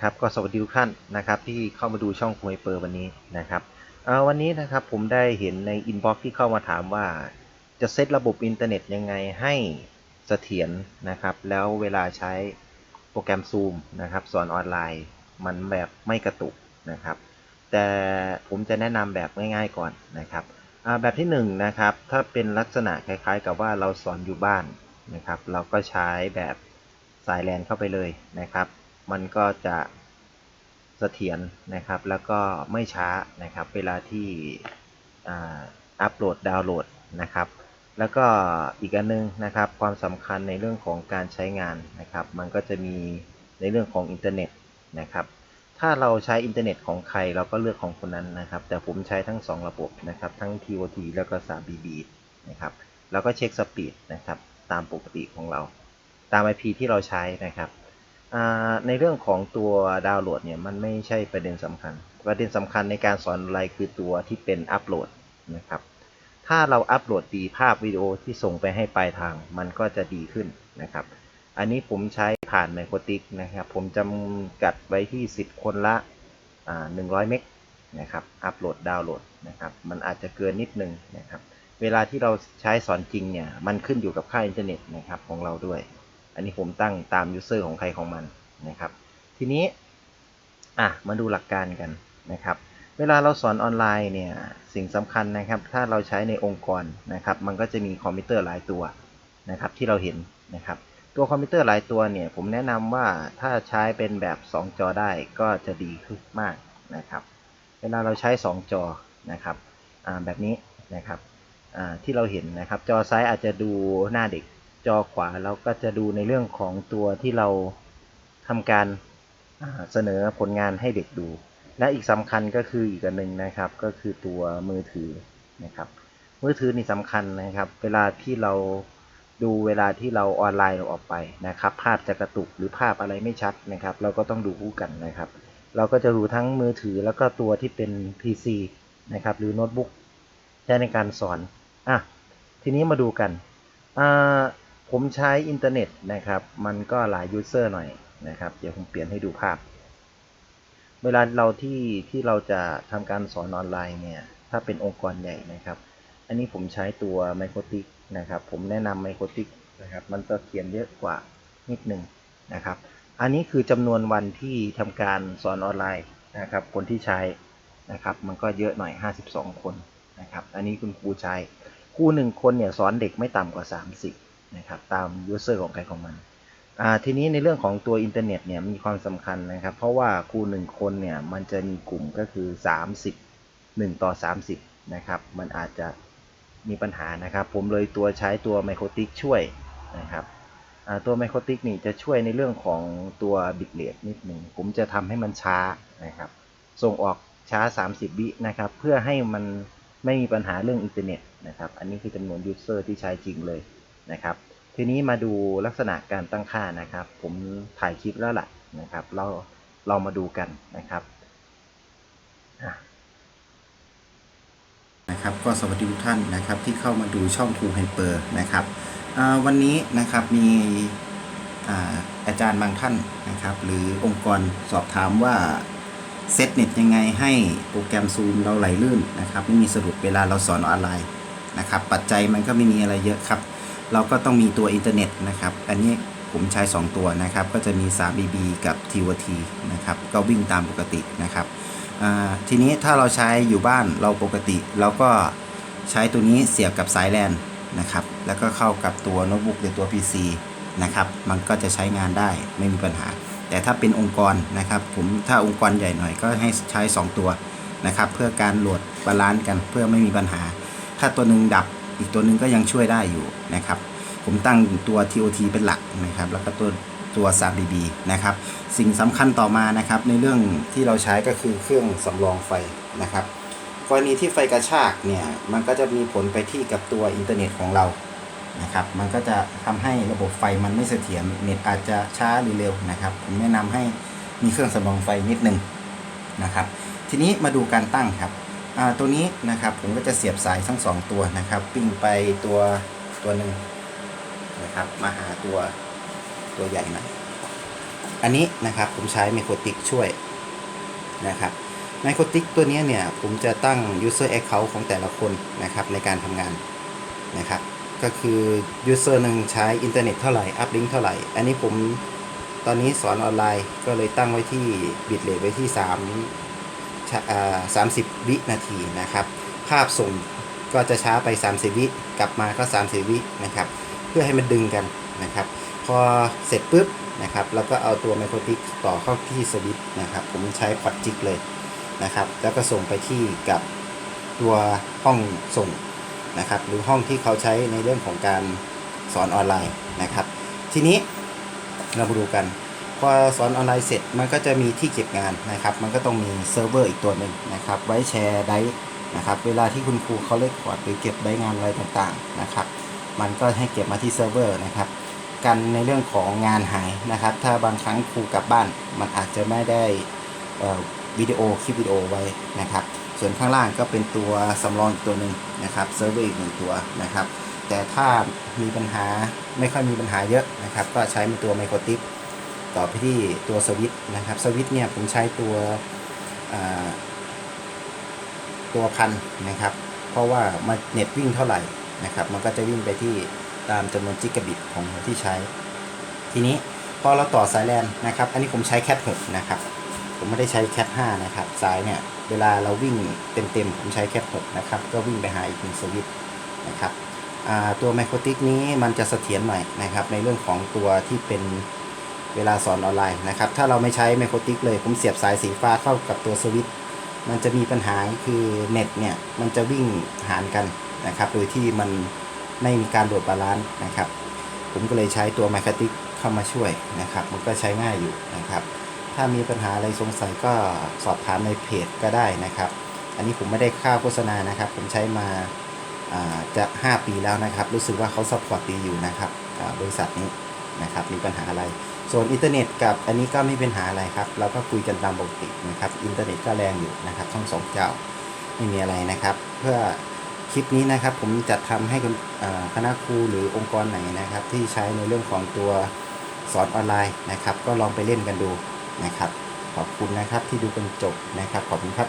นะครับก็สวัสดีทุกท่านนะครับที่เข้ามาดูช่องคุยเปอร์วันนี้นะครับวันนี้นะครับผมได้เห็นในอินบ็อกซ์ที่เข้ามาถามว่า จะเซตระบบอินเทอร์เน็ตยังไงให้เสถียรนะครับ แล้วเวลาใช้โปรแกรม Zoom นะครับสอนออนไลน์มันแบบไม่กระตุกนะครับ แต่ผมจะแนะนำแบบง่ายๆก่อนนะครับแบบที่1นงนะครับถ้าเป็นลักษณะคล้ายๆ กับว่าเราสอนอยู่บ้านนะครับ เราก็ใช้แบบสายแลนเข้าไปเลยนะครับ มันก็จะเสถียรนะครับ แล้วก็ไม่ช้านะครับ เวลาที่อัปโหลดดาวน์โหลดนะครับ แล้วก็อีกอันนึงนะครับ ความสำคัญในเรื่องของการใช้งานนะครับ มันก็จะมีในเรื่องของอินเทอร์เน็ตนะครับ ถ้าเราใช้อินเทอร์เน็ตของใครเราก็เลือกของคนนั้นนะครับ แต่ผมใช้ทั้ง 2 ระบบนะครับ ทั้ง TOT แล้วก็ 3BB นะครับแล้วก็เช็คสปีดนะครับ ตามปกติของเรา ตาม IP ที่เราใช้นะครับ ในเรื่องของตัวดาวน์โหลดเนี่ยมันไม่ใช่ประเด็นสำคัญ ประเด็นสำคัญในการสอนอะไรคือตัวที่เป็นอัปโหลดนะครับ ถ้าเราอัปโหลดดีภาพวิดีโอที่ส่งไปให้ปลายทางมันก็จะดีขึ้นนะครับ อันนี้ผมใช้ผ่านไมโครติกนะครับ ผมจำกัดไว้ที่ 10 คนละอ่า100เมกนะครับ อัปโหลดดาวน์โหลดนะครับ มันอาจจะเกินนิดนึงนะครับ เวลาที่เราใช้สอนจริงเนี่ย มันขึ้นอยู่กับค่าอินเทอร์เน็ตนะครับของเราด้วย อันนี้ผมตั้งตามยูเซอร์ของใครของมันนะครับ ทีนี้อะมาดูหลักการกันนะครับ เวลาเราสอนออนไลน์เนี่ยสิ่งสำคัญนะครับ ถ้าเราใช้ในองค์กรนะครับ มันก็จะมีคอมพิวเตอร์หลายตัวนะครับที่เราเห็นนะครับ ตัวคอมพิวเตอร์หลายตัวเนี่ยผมแนะนำว่าถ้าใช้เป็นแบบ 2 จอได้ก็จะดีขึ้นมากนะครับเวลาเราใช้ 2 จอนะครับอ่าแบบนี้นะครับอ่าที่เราเห็นนะครับ จอซ้ายอาจจะดูหน้าเด็ก จอขวาเราก็จะดูในเรื่องของตัวที่เราทำการเสนอผลงานให้เด็กดู และอีกสำคัญก็คืออีกอันหนึ่งนะครับก็คือตัวมือถือนะครับ มือถือนี่สำคัญนะครับ เวลาที่เราดูเวลาที่เราออนไลน์เราออกไปนะครับ ภาพจะกระตุกหรือภาพอะไรไม่ชัดนะครับ เราก็ต้องดูคู่กันนะครับ เราก็จะดูทั้งมือถือแล้วก็ตัวที่เป็น PC นะครับหรือโน้ตบุ๊กใช้ในการสอนอะทีนี้มาดูกันอ่า ผมใช้อินเทอร์เน็ตนะครับ มันก็หลายยูเซอร์หน่อยนะครับ เดี๋ยวผมเปลี่ยนให้ดูภาพ เวลาเราที่ที่เราจะทำการสอนออนไลน์เนี่ย ถ้าเป็นองค์กรใหญ่นะครับ อันนี้ผมใช้ตัว m i c r o t i c นะครับ ผมแนะนำ m i c r o t i c นะครับ มันจะเขียนเยอะกว่านิดหนึ่งนะครับ อันนี้คือจำนวนวันที่ทำการสอนออนไลน์นะครับ คนที่ใช้นะครับ มันก็เยอะหน่อย 52 คนนะครับ อันนี้คุณครูใช้ครูหนึ่งคนเนี่ยสอนเด็กไม่ต่ำกว่า 30 นะครับตามยูเซอร์ของใครของมันทีนี้ในเรื่องของตัวอินเทอร์เน็ตเนี่ยมีความสำคัญนะครับ เพราะว่าครูหนึ่งคนเนี่ยมันจะมีกลุ่มก็คือ 30 1 ต่อ 30 นะครับ มันอาจจะมีปัญหานะครับ ผมเลยตัวใช้ตัวไมโครติกช่วยนะครับตัวไมโครติกนี่จะช่วยในเรื่องของตัวบิตเรทนิดหนึ่งผมจะทำให้มันช้านะครับ ส่งออกช้า 30 วินะครับ เพื่อให้มันไม่มีปัญหาเรื่องอินเทอร์เน็ตนะครับ อันนี้คือจำนวนยูเซอร์ที่ใช้จริงเลย นะครับ ทีนี้มาดูลักษณะการตั้งค่านะครับ ผมถ่ายคลิปแล้วล่ะนะครับ เราเรามาดูกันนะครับนะครับ ก็สวัสดีทุกท่านนะครับที่เข้ามาดูช่อง True Hyper นะครับวันนี้นะครับมีอาอาจารย์บางท่านนะครับ หรือองค์กรสอบถามว่าเซตเน็ตยังไงให้โปรแกรม Zoom เราไหลลื่นนะครับ ไม่มีสะดุดเวลาเราสอนออนไลน์นะครับ ปัจจัยมันก็ไม่มีอะไรเยอะครับ เราก็ต้องมีตัวอินเทอร์เน็ตนะครับ อันนี้ผมใช้ 2 ตัวนะครับ ก็จะมี 3BB กับ TOT นะครับ ก็วิ่งตามปกตินะครับ ทีนี้ถ้าเราใช้อยู่บ้านเราปกติ เราก็ใช้ตัวนี้เสียบกับสายแลนนะครับ แล้วก็เข้ากับตัวโน้ตบุ๊กหรือตัว PC นะครับ มันก็จะใช้งานได้ไม่มีปัญหา แต่ถ้าเป็นองค์กรนะครับ ผมถ้าองค์กรใหญ่หน่อยก็ให้ใช้ 2 ตัวนะครับ เพื่อการโหลดบาลานซ์กันเพื่อไม่มีปัญหา ถ้าตัวหนึ่งดับ อีกตัวหนึ่งก็ยังช่วยได้อยู่นะครับ ผมตั้งตัว TOT เป็นหลักนะครับ แล้วก็ตัวตัว 3dB นะครับ สิ่งสำคัญต่อมานะครับ ในเรื่องที่เราใช้ก็คือเครื่องสำรองไฟนะครับ กรณีที่ไฟกระชากเนี่ย มันก็จะมีผลไปที่กับตัวอินเทอร์เน็ตของเรานะครับ มันก็จะทำให้ระบบไฟมันไม่เสถียร เน็ตอาจจะช้าหรือเร็วนะครับ ผมแนะนำให้มีเครื่องสำรองไฟนิดนึงนะครับ ทีนี้มาดูการตั้งครับ ตัวนี้นะครับผมก็จะเสียบสายทั้งสองตัวนะครับปิ้งไปตัวตัวหนึ่งนะครับมาหาตัวตัวใหญ่หน่อยอันนี้นะครับผมใช้ไมโครติกช่วยนะครับไมโครติกตัวนี้เนี่ยผมจะตั้ง user account ของแต่ละคนนะครับในการทำงานนะครับก็คือ user หนึ่งใช้อินเทอร์เน็ตเท่าไหร่ อัพลิงก์เท่าไหร่ อันนี้ผมตอนนี้สอนออนไลน์ก็เลยตั้งไว้ที่บิตเรทไว้ที่ 3 30 วินาทีนะครับ ภาพส่งก็จะช้าไป 30 วิกลับมาก็ 30 วินะครับ เพื่อให้มันดึงกันนะครับ พอเสร็จปุ๊บนะครับแล้วก็เอาตัวไมโครติกต่อเข้าที่สวิตนะครับ ผมใช้พอดจิกเลยนะครับ แล้วก็ส่งไปที่กับตัวห้องส่งนะครับ หรือห้องที่เขาใช้ในเรื่องของการสอนออนไลน์นะครับ ทีนี้เรามาดูกัน พอสอนออนไลน์เสร็จมันก็จะมีที่เก็บงานนะครับ มันก็ต้องมีเซิร์ฟเวอร์อีกตัวหนึ่งนะครับ ไว้แชร์ไดร์นะครับ เวลาที่คุณครูเขาเลคคอร์ดหรือเก็บไดร์งานอะไรต่างๆนะครับ มันก็ให้เก็บมาที่เซิร์ฟเวอร์นะครับ กันในเรื่องของงานหายนะครับ ถ้าบางครั้งครูกลับบ้าน มันอาจจะไม่ได้เอ่อวิดีโอคลิปวิดีโอไว้นะครับ ส่วนข้างล่างก็เป็นตัวสำรองอีกตัวหนึ่งนะครับ เซิร์ฟเวอร์อีกหนึ่งตัวนะครับ แต่ถ้ามีปัญหาไม่ค่อยมีปัญหาเยอะนะครับ ก็ใช้เป็นตัวไมโครติก ต่อไปที่ตัวสวิตนะครับสวิตเนี่ยผมใช้ตัวตัวพันนะครับ เพราะว่ามันเน็ตวิ่งเท่าไหร่นะครับ มันก็จะวิ่งไปที่ตามจำนวนจิกะบิตของที่ใช้ ทีนี้พอเราต่อสายแลนนะครับ อันนี้ผมใช้แคท6นะครับ ผมไม่ได้ใช้แคท5นะครับ สายเนี่ย เวลาเราวิ่งเต็มๆ ผมใช้แคท6นะครับ ก็วิ่งไปหาอีกหนึ่งสวิตนะครับตัวไมโครติกนี้มันจะเสถียรหน่อยนะครับ ในเรื่องของตัวที่เป็น เวลาสอนออนไลน์นะครับ ถ้าเราไม่ใช้ไมโครติกเลย ผมเสียบสายสีฟ้าเข้ากับตัวสวิตช์มันจะมีปัญหาคือเน็ตเนี่ย มันจะวิ่งหารกันนะครับ โดยที่มันไม่มีการโหลดบาลานซ์นะครับ ผมก็เลยใช้ตัวไมโครติกเข้ามาช่วยนะครับ มันก็ใช้ง่ายอยู่นะครับ ถ้ามีปัญหาอะไรสงสัยก็สอบถามในเพจก็ได้นะครับ อันนี้ผมไม่ได้ค่าโฆษณานะครับ ผมใช้มาจะ 5 ปีแล้วนะครับ รู้สึกว่าเขาซัพพอร์ตดีอยู่นะครับบริษัทนี้ นะครับ มีปัญหาอะไร ส่วนอินเทอร์เน็ตกับอันนี้ก็ไม่เป็นปัญหาอะไรครับ เราก็คุยกันตามปกตินะครับ อินเทอร์เน็ตก็แรงอยู่นะครับทั้งสองเจ้าไม่มีอะไรนะครับ เพื่อคลิปนี้นะครับผมจะทำให้คณอ่าคณะครูหรือองค์กรไหนนะครับ ที่ใช้ในเรื่องของตัวสอนออนไลน์นะครับ ก็ลองไปเล่นกันดูนะครับ ขอบคุณนะครับที่ดูจนจบนะครับ ขอบคุณครับ